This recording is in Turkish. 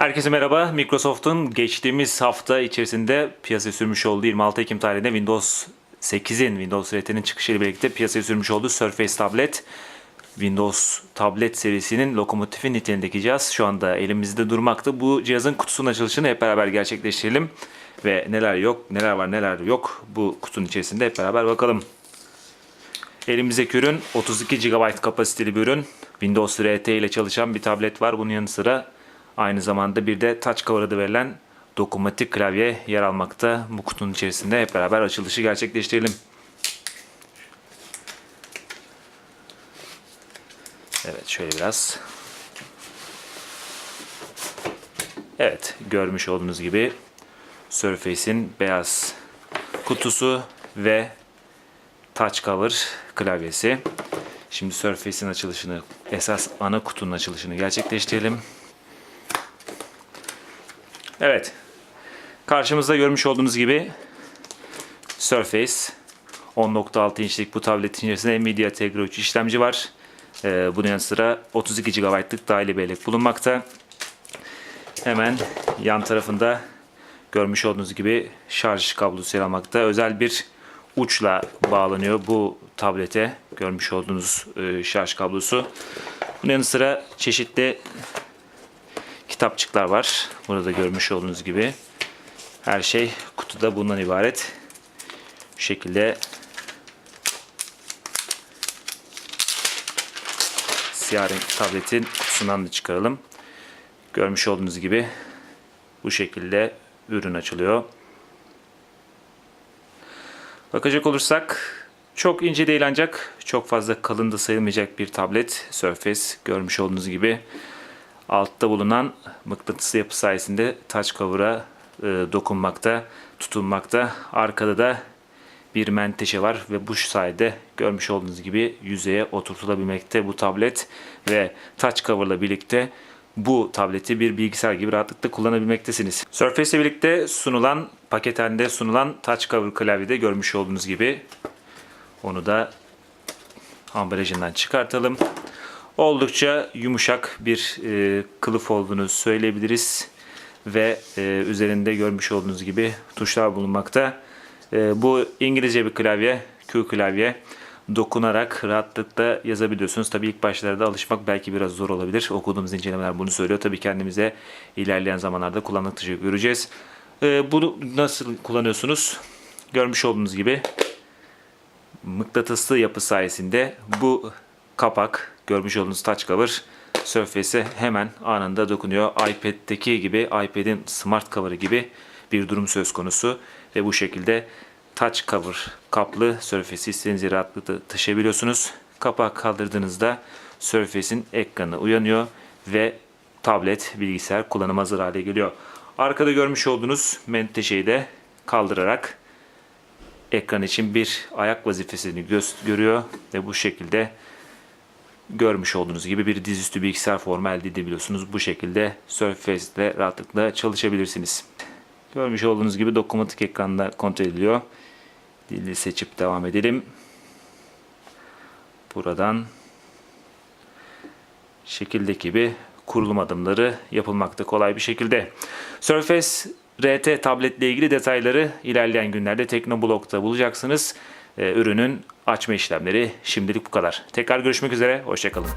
Herkese merhaba. Microsoft'un geçtiğimiz hafta içerisinde piyasaya sürmüş olduğu 26 Ekim tarihinde Windows 8'in, Windows RT'nin çıkışıyla birlikte piyasaya sürmüş olduğu Surface tablet, Windows tablet serisinin lokomotifi niteliğindeki cihaz şu anda elimizde durmakta. Bu cihazın kutusunun açılışını hep beraber gerçekleştirelim. Ve neler yok, neler var, neler yok bu kutunun içerisinde hep beraber bakalım. Elimizdeki ürün 32 GB kapasiteli bir ürün. Windows RT ile çalışan bir tablet var. Bunun yanı sıra aynı zamanda bir de touch cover adı verilen dokunmatik klavye yer almakta. Bu kutunun içerisinde hep beraber açılışı gerçekleştirelim. Evet şöyle biraz. Evet görmüş olduğunuz gibi Surface'in beyaz kutusu ve touch cover klavyesi. Şimdi Surface'in açılışını, esas ana kutunun açılışını gerçekleştirelim. Evet. Karşımızda görmüş olduğunuz gibi Surface 10.6 inçlik bu tabletin içerisinde Nvidia Tegra 3 işlemci var. Ee, bunun yanı sıra 32 GB'lık dahili bellek bulunmakta. Hemen yan tarafında görmüş olduğunuz gibi şarj kablosu yer almakta. Özel bir uçla bağlanıyor bu tablete. Görmüş olduğunuz e, şarj kablosu. Bunun yanı sıra çeşitli kitapçıklar var. Burada görmüş olduğunuz gibi. Her şey kutuda bundan ibaret. Bu şekilde siyah tabletin kutusundan da çıkaralım. Görmüş olduğunuz gibi bu şekilde ürün açılıyor. Bakacak olursak çok ince değil ancak çok fazla kalın da sayılmayacak bir tablet Surface görmüş olduğunuz gibi altta bulunan mıknatıslı yapı sayesinde touch cover'a e, dokunmakta, tutunmakta. Arkada da bir menteşe var ve bu sayede görmüş olduğunuz gibi yüzeye oturtulabilmekte bu tablet ve touch cover'la birlikte bu tableti bir bilgisayar gibi rahatlıkla kullanabilmektesiniz. Surface ile birlikte sunulan paket halinde sunulan touch cover klavyede görmüş olduğunuz gibi onu da ambalajından çıkartalım. Oldukça yumuşak bir e, kılıf olduğunu söyleyebiliriz ve e, üzerinde görmüş olduğunuz gibi tuşlar bulunmakta. E, bu İngilizce bir klavye, Q klavye. Dokunarak rahatlıkla yazabiliyorsunuz. Tabii ilk başlarda alışmak belki biraz zor olabilir. Okuduğumuz incelemeler bunu söylüyor. Tabii kendimize ilerleyen zamanlarda kullandıkça göreceğiz. E, bunu nasıl kullanıyorsunuz? Görmüş olduğunuz gibi mıknatıslı yapı sayesinde bu kapak görmüş olduğunuz touch cover Surface'e hemen anında dokunuyor. iPad'deki gibi iPad'in smart cover'ı gibi bir durum söz konusu ve bu şekilde touch cover kaplı Surface'i istediğiniz yere rahatlıkla taşıyabiliyorsunuz. Kapağı kaldırdığınızda Surface'in ekranı uyanıyor ve tablet, bilgisayar kullanım hazır hale geliyor. Arkada görmüş olduğunuz menteşeyi de kaldırarak ekran için bir ayak vazifesini gö- görüyor ve bu şekilde görmüş olduğunuz gibi bir dizüstü bilgisayar formu elde edebiliyorsunuz. Bu şekilde Surface ile rahatlıkla çalışabilirsiniz. Görmüş olduğunuz gibi dokunmatik ekranda kontrol ediliyor. Dili seçip devam edelim. Buradan şekildeki gibi kurulum adımları yapılmakta kolay bir şekilde. Surface RT tabletle ilgili detayları ilerleyen günlerde Teknoblog'da bulacaksınız. Ee, ürünün açma işlemleri şimdilik bu kadar. Tekrar görüşmek üzere, hoşçakalın.